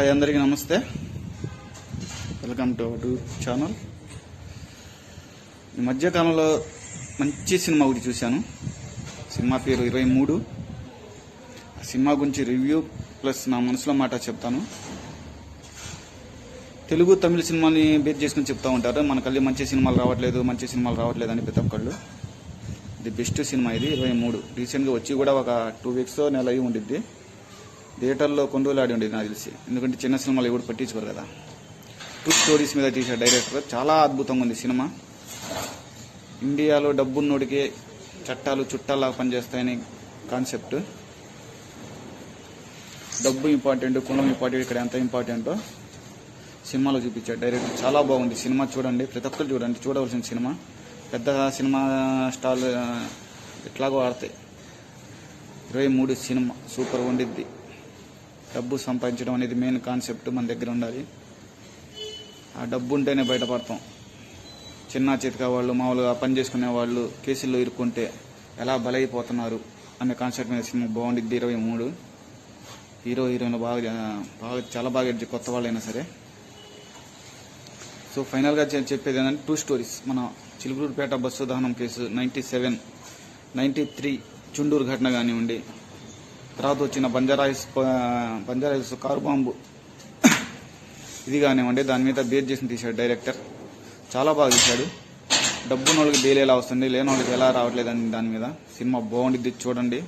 Hi అందరికీ నమస్తే. Welcome to our channel ఈ మధ్యకాలంలో మంచి సినిమా ఒకటి చూశాను. సినిమా పేరు ఇరవై మూడు. ఆ సినిమా గురించి రివ్యూ ప్లస్ నా మనసులో మాట చెప్తాను. తెలుగు తమిళ సినిమాని బేస్ చేసుకుని చెప్తా ఉంటారు. మన మంచి సినిమాలు రావట్లేదు మంచి సినిమాలు రావట్లేదు అని ప్రతి ఒక్కళ్ళు. ఇది బెస్ట్ సినిమా ఇది ఇరవై మూడు. రీసెంట్గా వచ్చి కూడా ఒక టూ వీక్స్ నెల అయి ఉండిద్ది. థియేటర్లో కొన్ని రోజులు ఆడి ఉండేది నాకు తెలిసి. ఎందుకంటే చిన్న సినిమాలు ఎవరు పట్టించుకోరు కదా. టూ స్టోరీస్ మీద తీశాడు డైరెక్టర్ చాలా అద్భుతంగా ఉంది సినిమా. ఇండియాలో డబ్బున్నోడికి చట్టాలు చుట్టాలా పనిచేస్తాయని కాన్సెప్ట్ డబ్బు ఇంపార్టెంట్ కులం ఇంపార్టెంట్ ఇక్కడ ఎంత ఇంపార్టెంటో సినిమాలో చూపించాడు. డైరెక్టర్ చాలా బాగుంది. సినిమా చూడండి. ప్రతి ఒక్కరు చూడండి. చూడవలసిన సినిమా. పెద్ద సినిమా స్టాల్ ఎట్లాగో ఆడతాయి. ఇరవై మూడు సినిమా. సూపర్ ఉండిద్ది. డబ్బు సంపాదించడం అనేది మెయిన్ కాన్సెప్ట్ మన దగ్గర ఉండాలి. ఆ డబ్బు ఉంటేనే బయటపడతాం. చిన్న చితక వాళ్ళు మామూలుగా పని చేసుకునే వాళ్ళు కేసుల్లో ఇరుక్కుంటే ఎలా బలైపోతున్నారు అనే కాన్సెప్ట్ మీద సినిమా బాగుండిద్ది ఇరవై మూడు. హీరో హీరోయిన్ బాగా బాగా చాలా బాగా ఎడ్జి కొత్త వాళ్ళైనా సరే. సో ఫైనల్గా చెప్పేది ఏంటంటే టూ స్టోరీస్ మన చిలుకూరుపేట బస్సు దహనం case ninety seven ninety three Chunduru ఘటన కానివ్వండి తర్వాత వచ్చిన బంజారాయిస్ బంజారాయిస్ కారు బాంబు. ఇది కానివ్వండి దాని మీద బేస్ చేసి తీశాడు డైరెక్టర్. చాలా బాగా తీశాడు. డబ్బున్న వాళ్ళకి బెయిల్ ఎలా వస్తుంది లేని వాళ్ళకి ఎలా రావట్లేదు అని దాని మీద. సినిమా బాగుండిద్ది చూడండి.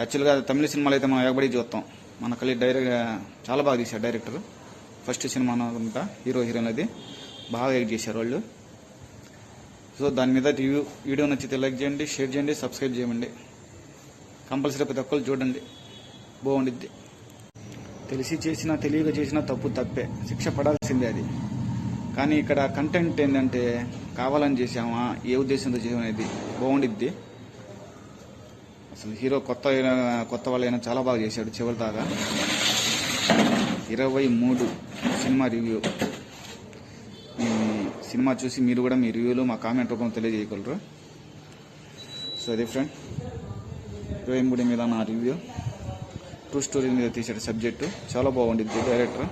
యాక్చువల్గా తమిళ సినిమాలు అయితే మనం ఎగబడి చూస్తాం. మన కలి డైరెక్ట్ చాలా బాగా తీశాడు డైరెక్టర్. ఫస్ట్ సినిమా అనుకుంటా హీరో హీరోయిన్ అది బాగా ఎడిట్ చేశారు వాళ్ళు. సో దాని మీద రివ్యూ వీడియో నచ్చితే లైక్ చేయండి షేర్ చేయండి సబ్స్క్రైబ్ చేయండి. కంపల్సరీ ప్రతి ఒక్కరు చూడండి. బాగుండిద్ది. తెలిసి చేసినా తెలియక చేసినా తప్పు తప్పే. శిక్ష పడాల్సిందే అది. కానీ ఇక్కడ కంటెంట్ ఏంటంటే కావాలని చేసామా ఏ ఉద్దేశంతో చేసామనేది బాగుండిద్ది. అసలు హీరో కొత్త కొత్త వాళ్ళైనా చాలా బాగా చేశాడు చివరి దాకా ఇరవై మూడు సినిమా రివ్యూ. సినిమా చూసి మీరు కూడా మీ రివ్యూలో మా కామెంట్ రూపంలో తెలియజేయగలరు. సో అదే ఫ్రెండ్ ఇరవై మూడు మీద నా రివ్యూ టూ స్టోరీ మీద తీసాడు సబ్జెక్టు చాలా బాగుండిద్ది డైరెక్టర్